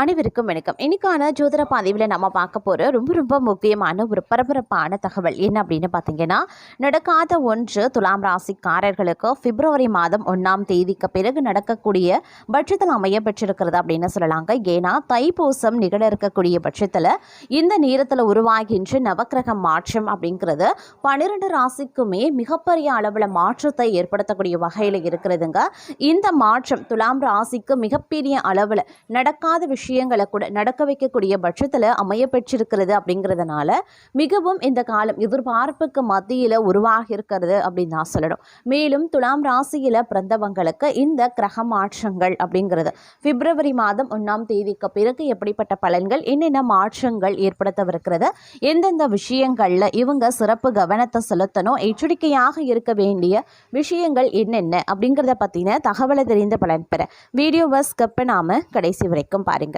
அனைவருக்கும் வணக்கம். இன்னைக்கான ஜோதிட பதிவில் நம்ம பார்க்க போகிற ரொம்ப ரொம்ப முக்கியமான ஒரு பரபரப்பான தகவல் என்ன அப்படின்னு பார்த்தீங்கன்னா நடக்காத ஒன்று துலாம் ராசிக்காரர்களுக்கு பிப்ரவரி மாதம் ஒன்றாம் தேதிக்கு பிறகு நடக்கக்கூடிய பட்சத்தில் அமைய பெற்றிருக்கிறது அப்படின்னு சொல்லலாங்க. ஏன்னா தைப்பூசம் நிகழ இருக்கக்கூடிய பட்சத்தில் இந்த நேரத்தில் உருவாகின்ற நவக்கிரக மாற்றம் அப்படிங்கிறது பன்னிரெண்டு ராசிக்குமே மிகப்பெரிய அளவில் மாற்றத்தை ஏற்படுத்தக்கூடிய வகையில் இருக்கிறதுங்க. இந்த மாற்றம் துலாம் ராசிக்கு மிகப்பெரிய அளவில் நடக்காத விஷயம் விஷயங்களை கூட நடக்க வைக்கக்கூடிய பட்சத்தில் அமைய பெற்றிருக்கிறது அப்படிங்கிறதுனால மிகவும் இந்த காலம் எதிர்பார்ப்புக்கு மத்தியில் உருவாகி இருக்கிறது அப்படின்னு நான் சொல்லணும். மேலும் துலாம் ராசியில் பிறந்தவங்களுக்கு இந்த கிரக மாற்றங்கள் அப்படிங்கிறது பிப்ரவரி மாதம் ஒன்றாம் தேதிக்கு பிறகு எப்படிப்பட்ட பலன்கள் என்னென்ன மாற்றங்கள் ஏற்படுத்தவிருக்கிறது எந்தெந்த விஷயங்களில் இவங்க சிறப்பு கவனத்தை செலுத்தணும் எச்சரிக்கையாக இருக்க வேண்டிய விஷயங்கள் என்னென்ன அப்படிங்கிறத பற்றின தகவலை தெரிந்த பலன் பெற வீடியோவை ஸ்கிப் நாம் கடைசி வரைக்கும் பாருங்கள்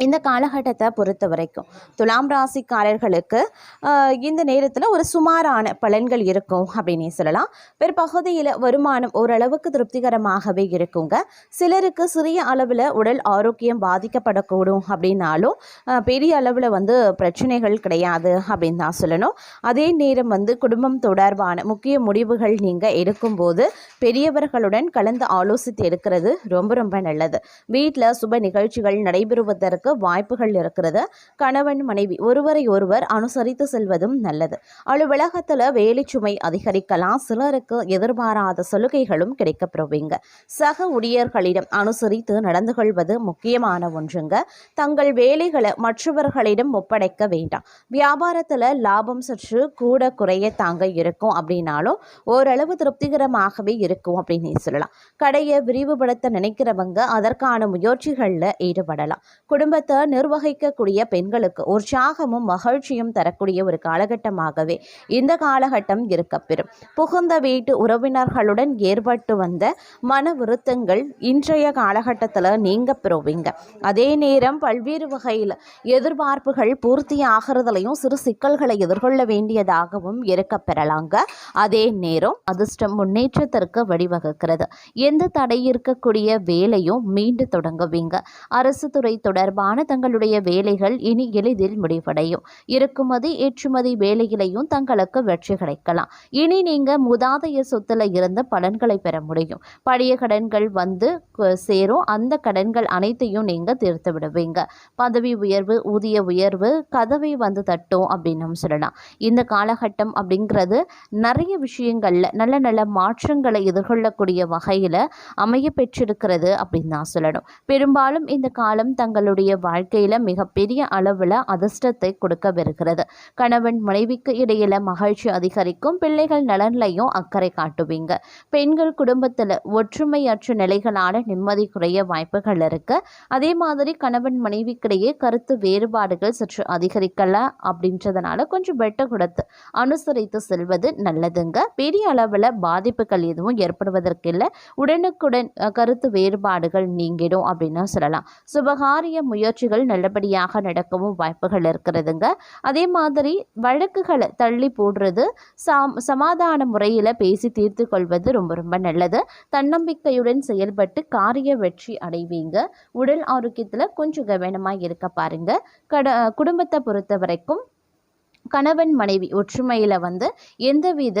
இந்த காலகட்டத்தை பொறுத்த வரைக்கும் துலாம் ராசிக்காரர்களுக்கு இந்த நேரத்தில் ஒரு சுமாரான பலன்கள் இருக்கும் அப்படின்னு சொல்லலாம். பிற்பகுதியில் வருமானம் ஓரளவுக்கு திருப்திகரமாகவே இருக்குங்க. சிலருக்கு சிறிய அளவில் உடல் ஆரோக்கியம் பாதிக்கப்படக்கூடும் அப்படின்னாலும் பெரிய அளவில் வந்து பிரச்சனைகள் கிடையாது அப்படின்னு தான் சொல்லணும். அதே நேரம் வந்து குடும்பம் தொடர்பான முக்கிய முடிவுகள் நீங்கள் எடுக்கும்போது பெரியவர்களுடன் கலந்து ஆலோசித்து எடுக்கிறது ரொம்ப ரொம்ப நல்லது. வீட்டில் சுப நிகழ்ச்சிகள் நடைபெறுவதற்கு வாய்ப்புகள் இருக்கிறது. கணவன் மனைவி ஒருவரை ஒருவர் அனுசரித்து செல்வதும் நல்லது. அலுவலகத்தில் வேலை சுமை அதிகரிக்கலாம். சிலருக்கு எதிர்பாராத சலுகைகளும் கிடைக்கப்பெறுவீங்க சக ஊழியர்களிடம் அனுசரித்து நடந்து கொள்வது முக்கியமான ஒன்றுங்க. தங்கள் வேலைகளை மற்றவர்களிடம் ஒப்படைக்க வேண்டாம். வியாபாரத்தில் லாபம் சற்று கூட குறைய தாங்க இருக்கும் அப்படின்னாலும் ஓரளவு திருப்திகரமாகவே இருக்கும் அப்படின்னு சொல்லலாம். கடையை விரிவுபடுத்த நினைக்கிறவங்க அதற்கான முயற்சிகளில் ஈடுபடலாம். குடும்ப குடும்பத்தை நிர்வகிக்கக்கூடிய பெண்களுக்கு உற்சாகமும் மகிழ்ச்சியும் தரக்கூடிய ஒரு காலகட்டமாகவே இந்த காலகட்டம் இருக்கப்பெறும். புகுந்த வீட்டு உறவினர்களுடன் ஏற்பட்டு வந்த மன விருத்தங்கள் இன்றைய காலகட்டத்தில் நீங்க பெறுவீங்க அதே நேரம் பல்வேறு வகையில் எதிர்பார்ப்புகள் பூர்த்தி ஆகிறதுலையும் சிறு சிக்கல்களை எதிர்கொள்ள வேண்டியதாகவும் இருக்க பெறலாங்க அதே நேரம் அதிர்ஷ்டம் முன்னேற்றத்திற்கு வழிவகுக்கிறது. எந்த தடை இருக்கக்கூடிய வேலையும் மீண்டு தொடங்குவீங்க. அரசு துறை தொடர்பான தங்களுடைய வேலைகள் இனி எளிதில் முடிவடையும். இறக்குமதி ஏற்றுமதி வேலையிலையும் தங்களுக்கு வெற்றி கிடைக்கலாம். இனி நீங்க முதாதைய சொத்துல இருந்த பலன்களை பெற முடியும். பழைய கடன்கள் வந்து சேரும். அந்த கடன்கள் அனைத்தையும் நீங்க தீர்த்து விடுவீங்க. பதவி உயர்வு ஊதிய உயர்வு கதவை வந்து தட்டும் அப்படின்னு சொல்லலாம். இந்த காலகட்டம் அப்படிங்கிறது நிறைய விஷயங்கள்ல நல்ல நல்ல மாற்றங்களை எதிர்கொள்ளக்கூடிய வகையில அமைய பெற்றிருக்கிறது அப்படின்னு தான் சொல்லணும். பெரும்பாலும் இந்த காலம் தங்களுடைய வாழ்க்கையில மிகப்பெரிய அளவுல அதிர்ஷ்டத்தை கொடுக்க வருகிறது. கணவன் மனைவிக்கு இடையில மகிழ்ச்சி அதிகரிக்கும் பிள்ளைகள் நலன்லையும் அக்கறை காட்டுவீங்க. பெண்கள் குடும்பத்துல ஒற்றுமையற்ற நிலைகளான நிம்மதி குறைய வாய்ப்புகள் இருக்கு. அதே மாதிரி கணவன் மனைவிக்கிடையே கருத்து வேறுபாடுகள் சற்று அதிகரிக்கலாம் அப்படின்றதுனால கொஞ்சம் வெட்ட கொடுத்து அனுசரித்து செல்வது நல்லதுங்க. பெரிய அளவில் பாதிப்புகள் எதுவும் ஏற்படுவதற்கில்லை உடனுக்குடன் கருத்து வேறுபாடுகள் நீங்கிடும் அப்படின்னு சொல்லலாம். சுபகாரிய முயற்சிகள் நல்லபடியாக நடக்கவும் வாய்ப்புகள் இருக்கிறதுங்க. அதே மாதிரி வழக்குகளை தள்ளி போடுறது சாம் சமாதான முறையில் பேசி தீர்த்து கொள்வது ரொம்ப ரொம்ப நல்லது. தன்னம்பிக்கையுடன் செயல்பட்டு காரிய வெற்றி அடைவீங்க. உடல் ஆரோக்கியத்தில் கொஞ்சம் கவனமாக இருக்க பாருங்க. கட குடும்பத்தை பொறுத்த வரைக்கும் கணவன் மனைவி ஒற்றுமையில் வந்து எந்தவித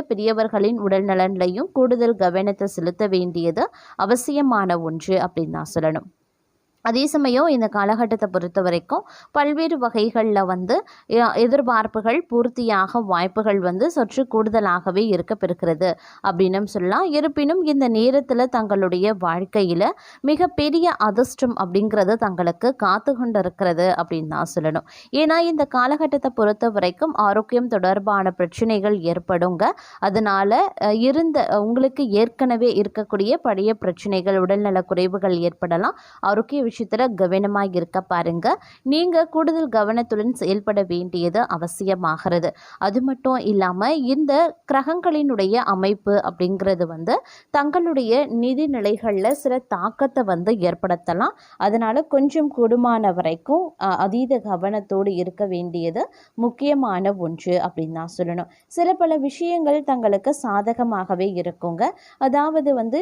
பெரியவர்களின் உடல் நலன்லையும் கூடுதல் கவனத்தை செலுத்த வேண்டியது அவசியமான ஒன்று அப்படின்னு நான் சொல்லணும். அதே சமயம் இந்த காலகட்டத்தை பொறுத்த வரைக்கும் பல்வேறு வகைகளில் வந்து எதிர்பார்ப்புகள் பூர்த்தியாக வாய்ப்புகள் வந்து சற்று கூடுதலாகவே இருக்கப்பெறுகிறது அப்படின்னும் சொல்லலாம். இருப்பினும் இந்த நேரத்தில் தங்களுடைய வாழ்க்கையில் மிகப்பெரிய அதிர்ஷ்டம் அப்படிங்கிறது தங்களுக்கு காத்து கொண்டு இருக்கிறது அப்படின்னு தான் சொல்லணும். ஏன்னா இந்த காலகட்டத்தை பொறுத்த வரைக்கும் ஆரோக்கியம் தொடர்பான பிரச்சனைகள் ஏற்படுங்க. அதனால் இருந்த உங்களுக்கு ஏற்கனவே இருக்கக்கூடிய பழைய பிரச்சனைகள் உடல்நல குறைவுகள் ஏற்படலாம். ஆரோக்கிய விஷயத்தில் கவனமாக இருக்க பாருங்க. நீங்கள் கூடுதல் கவனத்துடன் செயல்பட வேண்டியது அவசியமாகிறது. அது மட்டும் இல்லாமல் இந்த கிரகங்களினுடைய அமைப்பு அப்படிங்கிறது வந்து தங்களுடைய நிதி நிலைகளில் சில தாக்கத்தை வந்து ஏற்படுத்தலாம். அதனால் கொஞ்சம் கூடுமான வரைக்கும் அதீத கவனத்தோடு இருக்க வேண்டியது முக்கியமான ஒன்று அப்படின்னு தான் சொல்லணும். சில பல விஷயங்கள் தங்களுக்கு சாதகமாகவே இருக்குங்க. அதாவது வந்து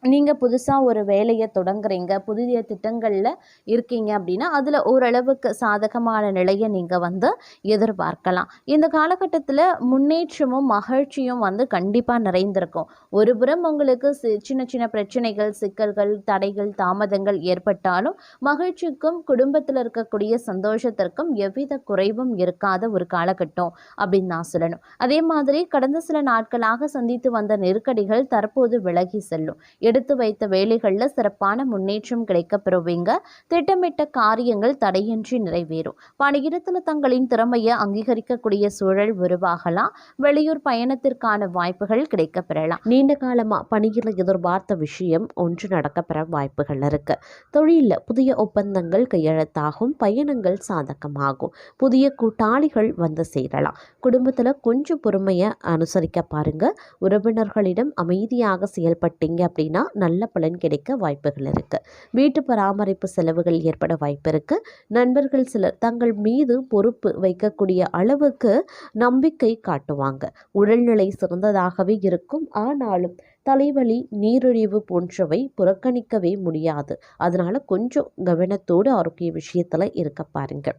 நீங்கள் புதுசாக ஒரு வேலையை தொடங்குறீங்க புதிய திட்டங்களில் இருக்கீங்க அப்படின்னா அதில் ஓரளவுக்கு சாதகமான நிலையை நீங்கள் வந்து எதிர்பார்க்கலாம். இந்த காலகட்டத்தில் முன்னேற்றமும் மகிழ்ச்சியும் வந்து கண்டிப்பாக நிறைந்திருக்கும். ஒரு புறம் உங்களுக்கு சி- சின்ன சின்ன பிரச்சனைகள் சிக்கல்கள் தடைகள் தாமதங்கள் ஏற்பட்டாலும் மகிழ்ச்சிக்கும் குடும்பத்தில் இருக்கக்கூடிய சந்தோஷத்திற்கும் எவ்வித குறைவும் இருக்காத ஒரு காலகட்டம் அப்படின்னு நான் சொல்லணும். அதே மாதிரி கடந்த சில நாட்களாக சந்தித்து வந்த நெருக்கடிகள் தற்போது விலகி செல்லும். எடுத்து வைத்த வேலைகளில் சிறப்பான முன்னேற்றம் கிடைக்கப் பெறுவீங்க. திட்டமிட்ட காரியங்கள் தடையின்றி நிறைவேறும். பணியிடத்தில் தங்களின் திறமையை அங்கீகரிக்கக்கூடிய சூழல் உருவாகலாம். வெளியூர் பயணத்திற்கான வாய்ப்புகள் கிடைக்க பெறலாம். நீண்ட காலமாக பணியில் எதிர்பார்த்த விஷயம் ஒன்று நடக்கப்பெற வாய்ப்புகள் இருக்கு. தொழிலில் புதிய ஒப்பந்தங்கள் கையெழுத்தாகும். பயணங்கள் சாதகமாகும். புதிய கூட்டாளிகள் வந்து சேரலாம். குடும்பத்தில் கொஞ்சம் பொறுமையை அனுசரிக்க பாருங்க. உறவினர்களிடம் அமைதியாக செயல்பட்டீங்க அப்படின்னா நல்ல பலன் கிடைக்க வாய்ப்புகள் இருக்குது வீட்டு பராமரிப்பு செலவுகள் ஏற்பட வாய்ப்பு இருக்குது நண்பர்கள் சிலர் தங்கள் மீது பொறுப்பு வைக்கக்கூடிய அளவுக்கு நம்பிக்கை காட்டுவாங்க. உடல்நிலை சிறந்ததாகவே இருக்கும். ஆனாலும் தலைவலி நீரிழிவு போன்றவை புறக்கணிக்கவே முடியாது. அதனால் கொஞ்சம் கவனத்தோடு ஆரோக்கிய விஷயத்தில் இருக்க பாருங்கள்